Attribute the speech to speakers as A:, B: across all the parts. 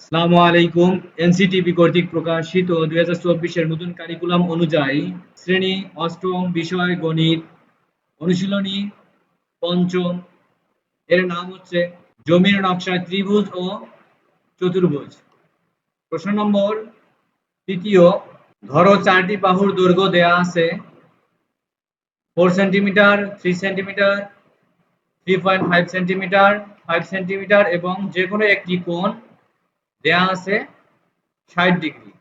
A: আসসালামু আলাইকুম। এনসিটিভি কর্তৃক প্রকাশিত দুই হাজার চব্বিশের নতুন কারিকুলাম অনুযায়ী শ্রেণি অষ্টম বিষয় গণিত অনুশীলনী পঞ্চম। এর নাম হচ্ছে জমির নকশায় ত্রিভুজ ও চতুর্ভুজ। প্রশ্ন নম্বর তৃতীয়, ধরো চারটি বাহুর দৈর্ঘ্য দেয়া আছে। Four centimetre, three centimetre, three point five centimetre five centimetre এবং যে কোনো একটি কোণ দেয়া আছে ষাট ডিগ্রি।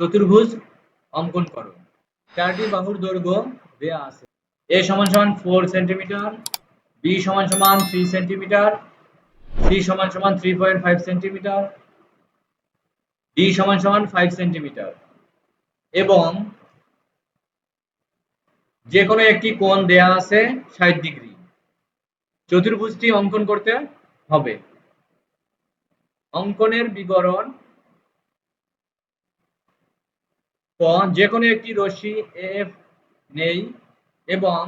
A: চতুর্ভুজ অঙ্কন করো। চারটি বাহুর দৈর্ঘ্য দেয়া আছে। এ সমান সমান ফোর সেন্টিমিটার বি সমান সমান থ্রি সেন্টিমিটার সি সমান সমান three point five centimetre D সমান সমান ফাইভ সেন্টিমিটার এবং যে কোনো একটি কোণ দেয়া আছে ষাট ডিগ্রি। চতুর্ভুজটি অঙ্কন করতে হবে। অঙ্কনের বিবরণ ক যে কোনো একটি রশ্মি এফ নেই এবং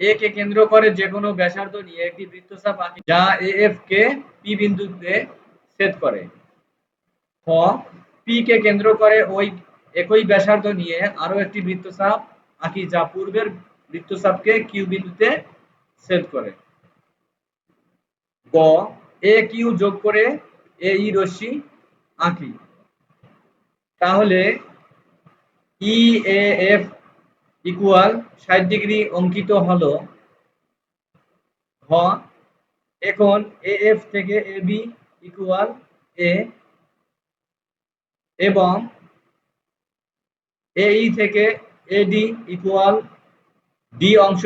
A: এ কে কেন্দ্র করে যে কোনো ব্যাসার্ধ নিয়ে একটি বৃত্তচাপ আঁকি যা এফ কে পি বিন্দুতে ছেদ করে। খ পি কে কেন্দ্র করে ওই একই ব্যাসার্ধ নিয়ে আরও একটি বৃত্তচাপ আঁকি যা পূর্বের বৃত্তচাপকে কিউ বিন্দুতে ছেদ করে। গ, এ কিউ যোগ করে এই রশ্মি আঁকি। তাহলে ই এ এফ ইকুয়াল ষাট ডিগ্রি অঙ্কিত হলো হ এখন এ এফ থেকে এ বি ইকুয়াল এ এবং এ ই থেকে এ ডি ইকুয়াল ডি অংশ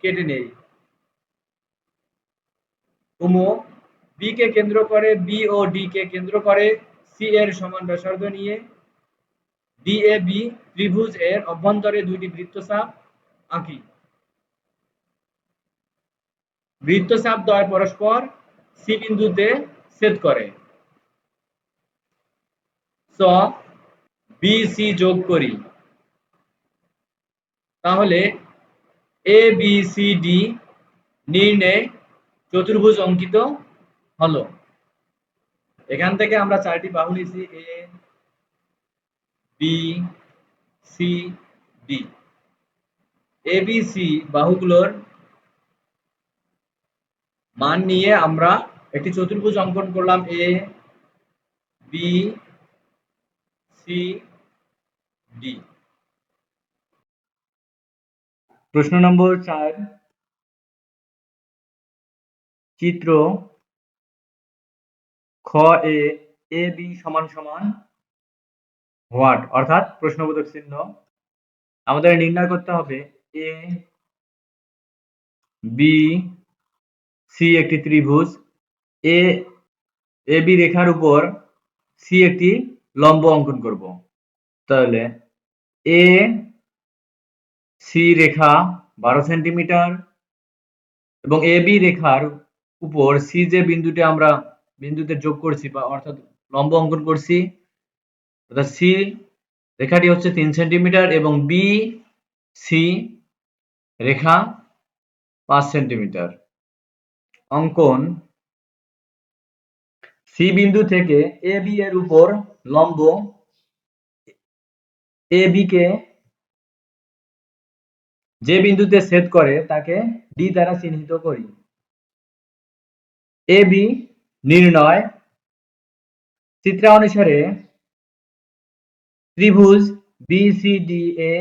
A: কেটে নেই। উমো বি কে কেন্দ্র করে বি ও ডি কে কেন্দ্র করে সি এর সমান ব্যাসার্ধ নিয়ে ডি এ বি ত্রিভুজ এর অভ্যন্তরে দুইটি বৃত্তচাপ আঁকি। বৃত্তচাপ দ্বয় পরস্পর সি বিন্দুতে ছেদ করে। স বি সি যোগ করি। তাহলে এ বি সি ডি নির্ণয় চতুর্ভুজ অঙ্কিত হলো এখান থেকে আমরা চারটি বাহু নিয়েছি, A, B, C, D. A, B, C বাহুগুলোর মান নিয়ে আমরা একটি চতুর্ভুজ অঙ্কন করলাম, এ, বি, সি, ডি। প্রশ্ন নম্বর চার, চিত্র খ, এ এ, বি সমান সমান হোয়াট? অর্থাৎ প্রশ্নবোধক চিহ্ন। আমাদের নির্ণয় করতে হবে এ, বি, সি একটি ত্রিভুজ। এ এ, বি রেখার উপর সি একটি লম্ব অঙ্কন করব। তাহলে এ, সি রেখা বারো সেন্টিমিটার এবং এ, বি রেখার উপর সি যে বিন্দুটি আমরা বিন্দুতে যোগ করছি বা অর্থাৎ লম্ব অঙ্কন করছি, অর্থাৎ সি রেখাটি হচ্ছে তিন সেন্টিমিটার এবং বি সি রেখা পাঁচ সেন্টিমিটার। অঙ্কন সি বিন্দু থেকে এ বি এর উপর লম্ব এ বি কে যে বিন্দুতে ছেদ করে তাকে ডি দ্বারা চিহ্নিত করি। এ বি নির্ণয় চিত্রানুসারে ত্রিভুজ বিসিডি এ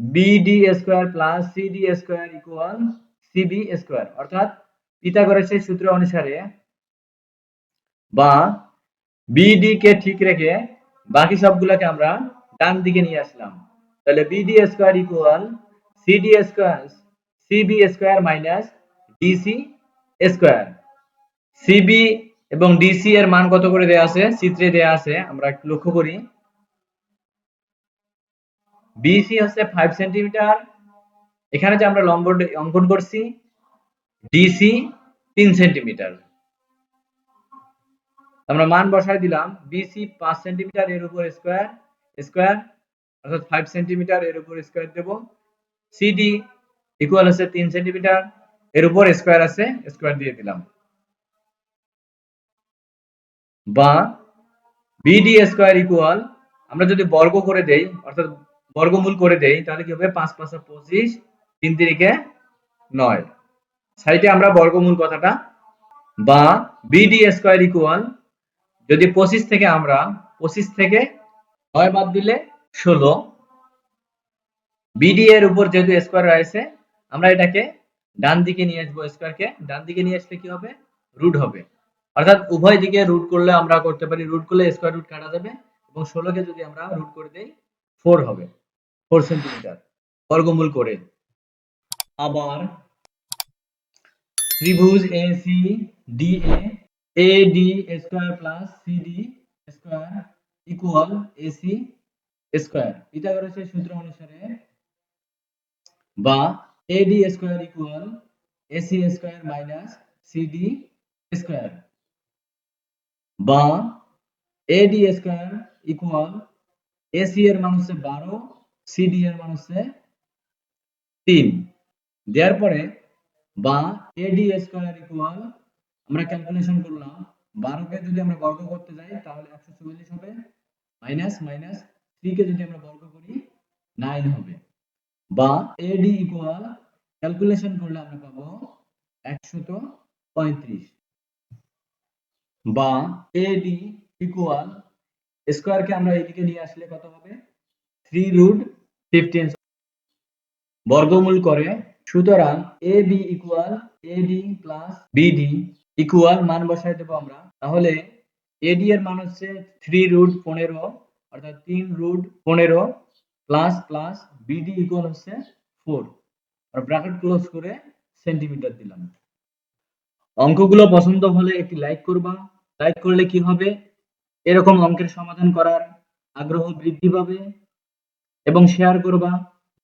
A: BD square plus CD square equal CB square. অর্থাৎ পিথাগোরাসের সূত্র অনুসারে বা বিডি কে ঠিক রেখে বাকি সবগুলোকে আমরা ডান দিকে নিয়ে আসলাম। তাহলে BD square equal CD square CB square minus DC square. CB এবং ডিসি এর মান কত করে দেয়া আছে? চিত্রে দেয়া আছে, আমরা একটু লক্ষ্য করি। বিসি হচ্ছে ফাইভ সেন্টিমিটার এখানে যে আমরা লম্ব অঙ্কন করছি ডিসি তিন সেন্টিমিটার আমরা মান বসাই দিলাম বিসি পাঁচ সেন্টিমিটার এর উপর স্কোয়ার স্কোয়ার অর্থাৎ ফাইভ সেন্টিমিটার এর উপর স্কোয়ার দেব। সিডি ইকুয়াল হচ্ছে তিন সেন্টিমিটার এর উপর স্কোয়ার আছে স্কোয়ার দিয়ে দিলাম। বা বিডি স্কোয়ার ইকুয়াল আমরা যদি বর্গ করে দেই, অর্থাৎ বর্গমূল করে দেই, তাহলে কি হবে? পাঁচ পাঁচা পঁচিশ, তিন তিরিকে নয়। সাইডে আমরা বর্গমূল কথাটা বা বিডি স্কোয়ার ইকুয়াল যদি পঁচিশ থেকে আমরা, পঁচিশ থেকে নয় বাদ দিলে ষোলো। বিডি এর উপর যেহেতু স্কোয়ার রয়েছে, আমরা এটাকে ডান দিকে নিয়ে আসব স্কোয়ারকে ডান দিকে নিয়ে আসলে কি হবে? রুট হবে। অর্থাৎ উভয় দিকে রুট করলে আমরা করতে পারি রুট করলে স্কোয়ার রুট কাটা যাবে এবং ষোলোকে যদি আমরা রুট করে দেই ফোর হবে ফোর সেন্টিমিটার বর্গমূল করে। আবার ত্রিভুজ A C D A A D square plus C D square equal AC square পিথাগোরাসের সূত্র অনুসারে বা AD square equal AC square minus CD square বা এডি স্কোয়ার ইকুয়াল এসি এর মান হচ্ছে বারো সিডি এর মান হচ্ছে তিন। দেওয়ার পরে বা এডি স্কোয়ার ইকুয়াল আমরা ক্যালকুলেশন করলাম, বারোকে যদি আমরা বর্গ করতে যাই, তাহলে একশো চুয়াল্লিশ হবে মাইনাস মাইনাস থ্রিকে যদি আমরা বর্গ করি নাইন হবে। বা এডি ইকুয়াল ক্যালকুলেশন করলে আমরা পাবো একশত পঁয়ত্রিশ। বা এডি ইকুয়াল স্কোয়ারকে আমরা এইদিকে নিয়ে আসলে কত হবে? থ্রি রুট ফিফটিন বর্গমূল করে সুতরাং A B equal AD plus BD equal মান বসাই দেবো আমরা। তাহলে এডি এর মান হচ্ছে থ্রি রুট পনেরো, অর্থাৎ তিন রুট পনেরো প্লাস প্লাস বিডি ইকুয়াল হচ্ছে ফোর ব্র্যাকেট ক্লোজ করে সেন্টিমিটার দিলাম। অঙ্কগুলো পছন্দ হলে একটি লাইক করবা। লাইক করলে কি হবে? এরকম অঙ্কের সমাধান করার আগ্রহ বৃদ্ধি পাবে এবং শেয়ার করবা,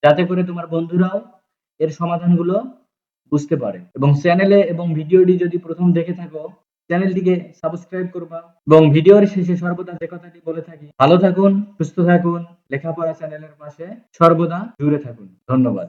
A: যাতে করে তোমার বন্ধুরাও এর সমাধানগুলো বুঝতে পারে। এবং চ্যানেলে এবং ভিডিওটি যদি প্রথম দেখে থাকো চ্যানেলটিকে সাবস্ক্রাইব করবা এবং ভিডিওর শেষে সর্বদা যে কথাটি বলে থাকি, ভালো থাকুন, সুস্থ থাকুন, লেখাপড়া চ্যানেলের পাশে সর্বদা জুড়ে থাকুন। ধন্যবাদ।